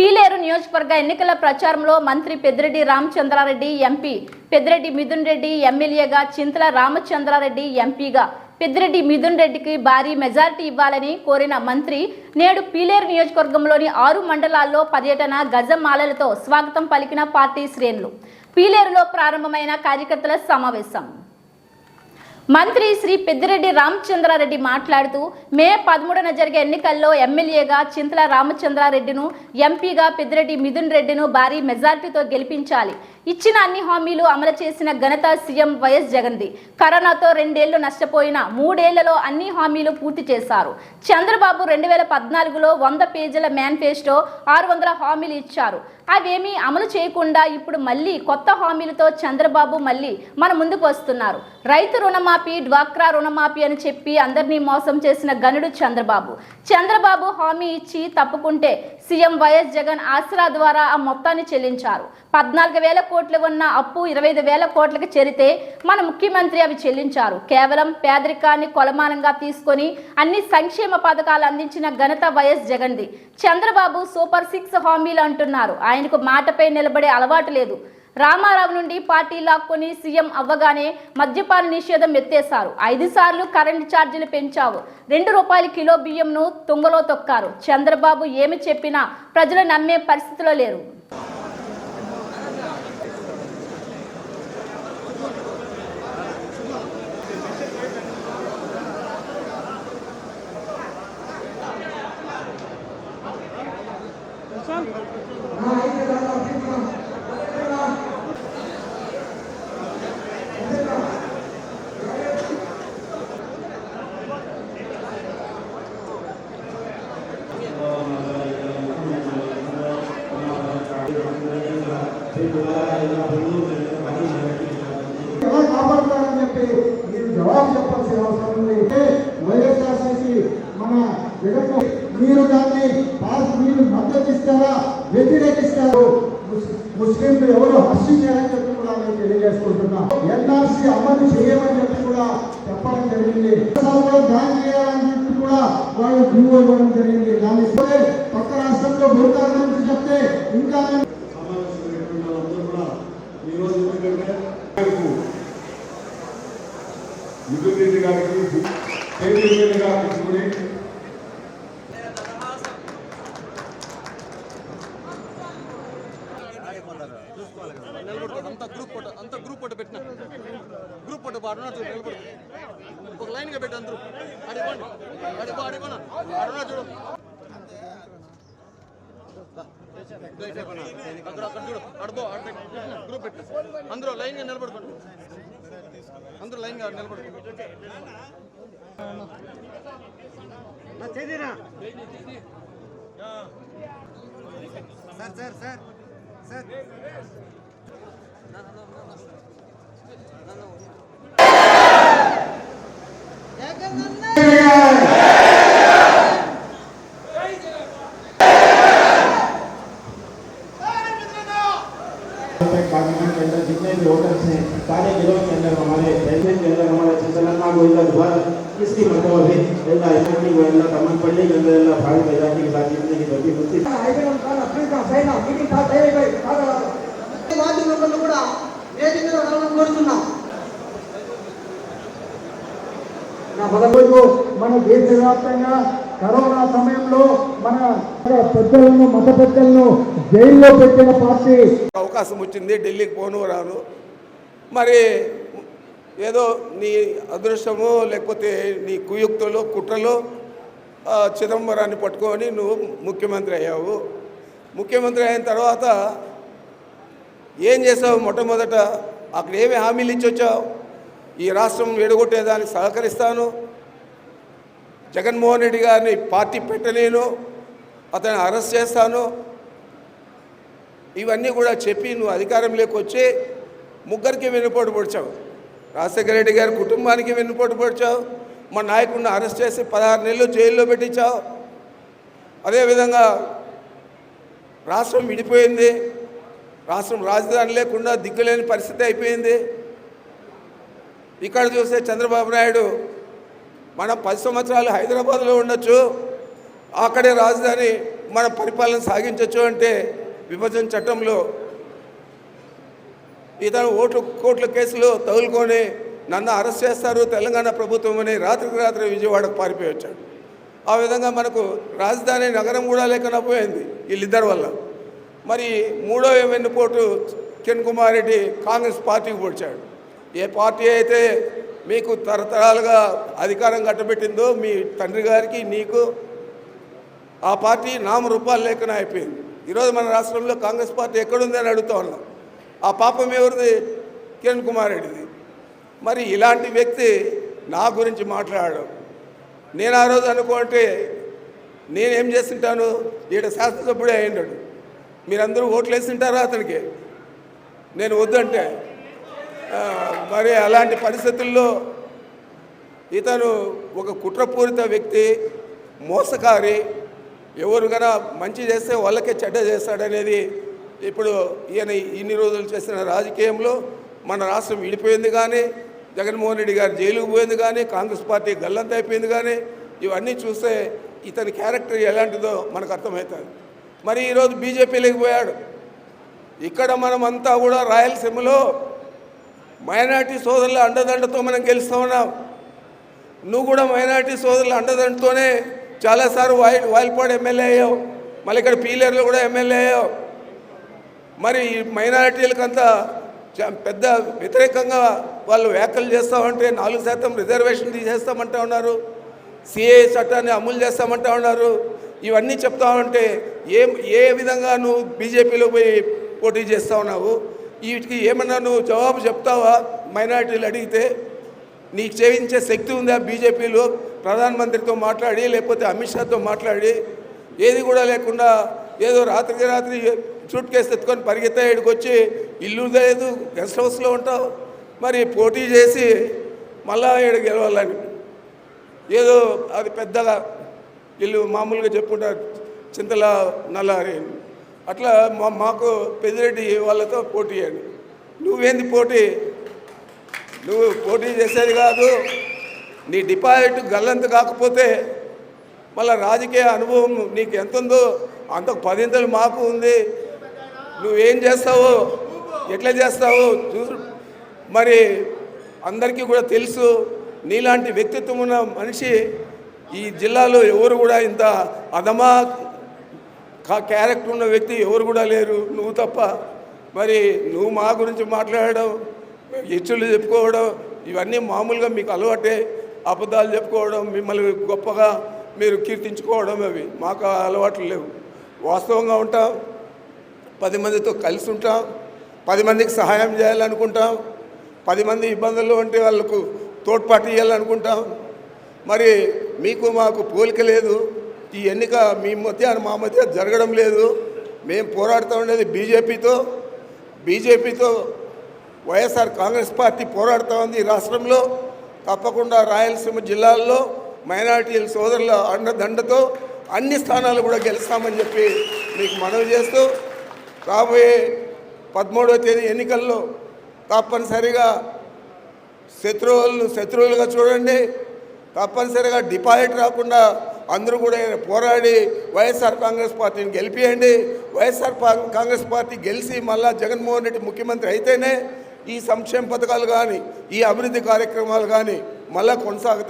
పీలేరు నియోజకవర్గ ఎన్నికల ప్రచారంలో మంత్రి పెద్దిరెడ్డి రామచంద్రారెడ్డి ఎంపీ పెద్దిరెడ్డి మిథున్ రెడ్డి ఎమ్మెల్యేగా చింతల రామచంద్రారెడ్డి ఎంపీగా. పెద్దిరెడ్డి మిథున్ రెడ్డికి భారీ మెజారిటీ ఇవ్వాలని కోరిన మంత్రి నేడు పీలేరు నియోజకవర్గంలోని ఆరు మండలాల్లో పర్యటన గజమాలలతో స్వాగతం పలికిన పార్టీ శ్రేణులు. పీలేరులో ప్రారంభమైన కార్యకర్తల సమావేశం. మంత్రి శ్రీ పెద్దిరెడ్డి రామచంద్రారెడ్డి మాట్లాడుతూ మే పదమూడున జరిగే ఎన్నికల్లో ఎమ్మెల్యేగా చింతల రామచంద్రారెడ్డిను ఎంపీగా పెద్దిరెడ్డి మిథున్ రెడ్డిను భారీ మెజార్టీతో గెలిపించాలి. ఇచ్చిన అన్ని హామీలు అమలు చేసిన ఘనత సీఎం వైఎస్ జగన్ది. కరోనాతో రెండేళ్ళు నష్టపోయిన మూడేళ్ళలో అన్ని హామీలు పూర్తి చేశారు. చంద్రబాబు రెండు వేల పద్నాలుగులో వంద పేజీల మేనిఫెస్టో ఆరు వందల హామీలు ఇచ్చారు. అవేమీ అమలు చేయకుండా ఇప్పుడు మళ్ళీ కొత్త హామీలతో చంద్రబాబు మళ్ళీ మన ముందుకు వస్తున్నారు. రైతు రుణమాఫీ డ్వాక్రా రుణమాఫీ అని చెప్పి అందరినీ మోసం చేసిన గనుడు చంద్రబాబు. చంద్రబాబు హామీ ఇచ్చి తప్పుకుంటే సీఎం వైఎస్ జగన్ ఆసరా ద్వారా ఆ మొత్తాన్ని చెల్లించారు. పద్నాలుగు వేల కోట్లు ఉన్న అప్పు ఇరవై ఐదు వేల కోట్లకు చేరితే మన ముఖ్యమంత్రి అవి చెల్లించారు. కేవలం పేదరికాన్ని కొలమానంగా తీసుకొని అన్ని సంక్షేమ పథకాలు అందించిన ఘనత వైఎస్ జగన్ది. చంద్రబాబు సూపర్ సిక్స్ హామీలు అంటున్నారు. ఆయనకు మాటపై నిలబడే అలవాటు లేదు. రామారావు నుండి పార్టీ లాక్కొని సీఎం అవ్వగానే మద్యపాన నిషేధం ఎత్తేశారు. ఐదు సార్లు కరెంటు ఛార్జీలు పెంచావు. రెండు రూపాయల కిలో బియ్యంను తుంగలో తొక్కారు. చంద్రబాబు ఏమి చెప్పినా ప్రజలు నమ్మే పరిస్థితిలో లేరు. జవాబు చెప్పాల్సిన అవసరం ఉంది అంటే వైఎస్ఆర్సీపీ మన జగన్మో మీరు దాన్ని ముస్లింలు ఎవరు హర్షించారని చెప్పి కూడా నేను తెలియజేసుకుంటున్నా. ఎన్ఆర్సీ అమలు చేయమని చెప్పి కూడా చెప్పడం జరిగింది. బ్యాన్ చేయాలని చెప్పి కూడా వాళ్ళు జీవో ఇవ్వడం జరిగింది. దాన్ని పక్క రాష్ట్రంలో భూతాల గురించి చెప్తే ఇంకా గారికి సమావేశమైనటువంటి వాళ్ళందరూ కూడా ఈరోజు ఎందుకంటే ఆయనకు మిథున్ రెడ్డి గారికి నిలబడుతుంది. అంత గ్రూప్ ఫోటో అంత గ్రూప్ ఫోటో పెట్టిన. గ్రూప్ ఫోటో అరుణాచల్ నిలబడుతుంది ఒక లైన్గా పెట్టి అందరూ. అడిగండి అడిగో అడిగోనా అరుణాచల్. అక్కడ అక్కడ చూడు. అడుగో గ్రూప్ పెట్టి. అందరూ లైన్గా నిలబడుకోండి. అందరూ లైన్గా నిలబడుకోండి. చేదిరా సార్ సార్ సార్. जितने भी होटल्स के अंदर हमारे हमारे द्वारा इसकी मतलब है गोयला तमन के अंदर भाई मेरा की కూడా నా మన దేశవ్యాప్తంగా కరోనా సమయంలో మన పెద్దలను మత పెద్దలను జైల్లో పెట్టిన పార్టీ అవకాశం వచ్చింది ఢిల్లీకి పోను రాను. మరి ఏదో నీ అదృష్టము లేకపోతే నీ కుయుక్తులు కుట్రలు చిదంబరాన్ని పట్టుకొని నువ్వు ముఖ్యమంత్రి అయ్యావు. ముఖ్యమంత్రి అయిన తర్వాత ఏం చేసావు? మొట్టమొదట అక్కడ ఏమి హామీలు ఇచ్చి వచ్చావు? ఈ రాష్ట్రం విడగొట్టేదానికి సహకరిస్తాను. జగన్మోహన్ రెడ్డి గారిని పార్టీ పెట్టలేను. అతన్ని అరెస్ట్ చేస్తాను. ఇవన్నీ కూడా చెప్పి నువ్వు అధికారంలోకి వచ్చి ముగ్గురికి వెన్నుపోటు పొడిచావు. రాజశేఖర రెడ్డి గారి కుటుంబానికి వెన్నుపోటు పొడిచావు. మా నాయకుడిని అరెస్ట్ చేసి పదహారు నెలలు జైల్లో పెట్టించావు. అదేవిధంగా రాష్ట్రం విడిపోయింది. రాష్ట్రం రాజధాని లేకుండా దిక్కులేని పరిస్థితి అయిపోయింది. ఇక్కడ చూస్తే చంద్రబాబు నాయుడు మనం పది సంవత్సరాలు హైదరాబాద్లో ఉండొచ్చు. అక్కడే రాజధాని మన పరిపాలన సాగించవచ్చు అంటే విభజన చట్టంలో ఇతను ఓట్లు కోట్ల కేసులు తగులుకొని నన్ను అరెస్ట్ చేస్తారు తెలంగాణ ప్రభుత్వం అని రాత్రికి రాత్రి విజయవాడకు పారిపోయి వచ్చాడు. ఆ విధంగా మనకు రాజధాని నగరం కూడా లేకుండా పోయింది వీళ్ళిద్దరి వల్ల. మరి మూడో వెన్నుపోటు కిరణ్ కుమార్ రెడ్డి కాంగ్రెస్ పార్టీకి పొడిచాడు. ఏ పార్టీ అయితే మీకు తరతరాలుగా అధికారం కట్టబెట్టిందో మీ తండ్రి గారికి నీకు ఆ పార్టీ నామరూపాలు లేకుండా అయిపోయింది. ఈరోజు మన రాష్ట్రంలో కాంగ్రెస్ పార్టీ ఎక్కడుందని అడుగుతా ఉన్నాం. ఆ పాపం ఎవరిది? కిరణ్ కుమార్ రెడ్డిది. మరి ఇలాంటి వ్యక్తి నా గురించి మాట్లాడడం. నేను ఆ రోజు అనుకుంటే నేనేం చేస్తుంటాను? ఈడ శాసనసభ్యుడే అయ్యాడు మీరందరూ ఓట్లు వేసింటారా అతనికి? నేను వద్దంటే. మరి అలాంటి పరిస్థితుల్లో ఇతను ఒక కుట్రపూరిత వ్యక్తి మోసకారి ఎవరు గన మంచి చేస్తే వాళ్ళకే చెడ్డ చేస్తాడనేది ఇప్పుడు ఈయన ఇన్ని రోజులు చేసిన రాజకీయంలో మన రాష్ట్రం విడిపోయింది కానీ జగన్మోహన్ రెడ్డి గారు జైలుకు పోయింది కానీ కాంగ్రెస్ పార్టీ గల్లంత అయిపోయింది కానీ ఇవన్నీ చూస్తే ఇతని క్యారెక్టర్ ఎలాంటిదో మనకు అర్థమవుతుంది. మరి ఈరోజు బీజేపీలోకి పోయాడు. ఇక్కడ మనమంతా కూడా రాయలసీమలో మైనార్టీ సోదరుల అండదండతో మనం గెలుస్తూ ఉన్నాం. నువ్వు కూడా మైనార్టీ సోదరుల అండదండతోనే చాలాసార్లు వాయి వాయిల్పాడు ఎమ్మెల్యే అయ్యావు. మళ్ళీ ఇక్కడ పీలర్లు కూడా ఎమ్మెల్యే అయ్యావు. మరి ఈ మైనారిటీలకంతా పెద్ద వ్యతిరేకంగా వాళ్ళు వ్యాఖ్యలు చేస్తామంటే నాలుగు శాతం రిజర్వేషన్ తీసేస్తామంటా ఉన్నారు. సిఏ చట్టాన్ని అమలు చేస్తామంటా ఉన్నారు. ఇవన్నీ చెప్తా ఉంటే ఏ ఏ విధంగా నువ్వు బీజేపీలో పోయి పోటీ చేస్తా ఉన్నావు? వీటికి ఏమన్నా నువ్వు జవాబు చెప్తావా? మైనారిటీలు అడిగితే నీకు చేయించే శక్తి ఉందా బీజేపీలో? ప్రధానమంత్రితో మాట్లాడి లేకపోతే అమిత్ షాతో మాట్లాడి ఏది కూడా లేకుండా ఏదో రాత్రికి రాత్రి సూట్ కేసు ఎత్తుకొని పరిగెత్తా ఇక్కడికి వచ్చి ఇల్లు లేదు గెస్ట్ హౌస్లో ఉంటావు. మరి పోటీ చేసి మళ్ళా ఈడ గెలవాలని. ఏదో అది పెద్దగా వీళ్ళు మామూలుగా చెప్పుకుంటారు చింతల నల్లారి. అని. అట్లా మా మాకు పెద్దిరెడ్డి వాళ్ళతో పోటీ అని నువ్వేంది పోటీ? నువ్వు పోటీ చేసేది కాదు. నీ డిపాజిట్ గల్లంత కాకపోతే మళ్ళీ రాజకీయ అనుభవం నీకు ఎంత ఉందో అంత పదింతలు మాకు ఉంది. నువ్వేం చేస్తావు ఎట్లా చేస్తావు చూసు మరి అందరికీ కూడా తెలుసు నీలాంటి వ్యక్తిత్వం ఉన్న మనిషి ఈ జిల్లాలో ఎవరు కూడా ఇంత అదమా కా క్యారెక్టర్ ఉన్న వ్యక్తి ఎవరు కూడా లేరు నువ్వు తప్ప. మరి నువ్వు మా గురించి మాట్లాడడం హెచ్చులు చెప్పుకోవడం ఇవన్నీ మామూలుగా మీకు అలవాటే. అబద్ధాలు చెప్పుకోవడం మిమ్మల్ని గొప్పగా మీరు కీర్తించుకోవడం అవి. మాకు అలవాట్లు లేవు. వాస్తవంగా ఉంటాం పది మందితో కలిసి ఉంటాం పది మందికి సహాయం చేయాలనుకుంటాం. పది మంది ఇబ్బందుల్లో ఉంటే వాళ్ళకు తోడ్పాటు ఇవ్వాలనుకుంటాం మరి మీకు మాకు పోలిక లేదు. ఈ ఎన్నిక మీ మధ్య మా మధ్య జరగడం లేదు. మేము పోరాడుతూ ఉండేది బీజేపీతో. బీజేపీతో వైఎస్ఆర్ కాంగ్రెస్ పార్టీ పోరాడుతూ ఉంది ఈ రాష్ట్రంలో. తప్పకుండా రాయలసీమ జిల్లాల్లో మైనారిటీల సోదరుల అండదండతో అన్ని స్థానాలు కూడా గెలుస్తామని చెప్పి మీకు మనవి చేస్తూ రాబోయే పదమూడవ తేదీ ఎన్నికల్లో తప్పనిసరిగా శత్రువులను శత్రువులుగా చూడండి. తప్పనిసరిగా డిపాజిట్ రాకుండా అందరూ కూడా పోరాడి వైఎస్ఆర్ కాంగ్రెస్ పార్టీని గెలిపియండి. వైఎస్ఆర్ పా- కాంగ్రెస్ పార్టీ గెలిచి మళ్ళా జగన్మోహన్ రెడ్డి ముఖ్యమంత్రి అయితేనే ఈ సంక్షేమ పథకాలు కానీ ఈ అభివృద్ధి కార్యక్రమాలు కానీ మళ్ళా కొనసాగుతాయి.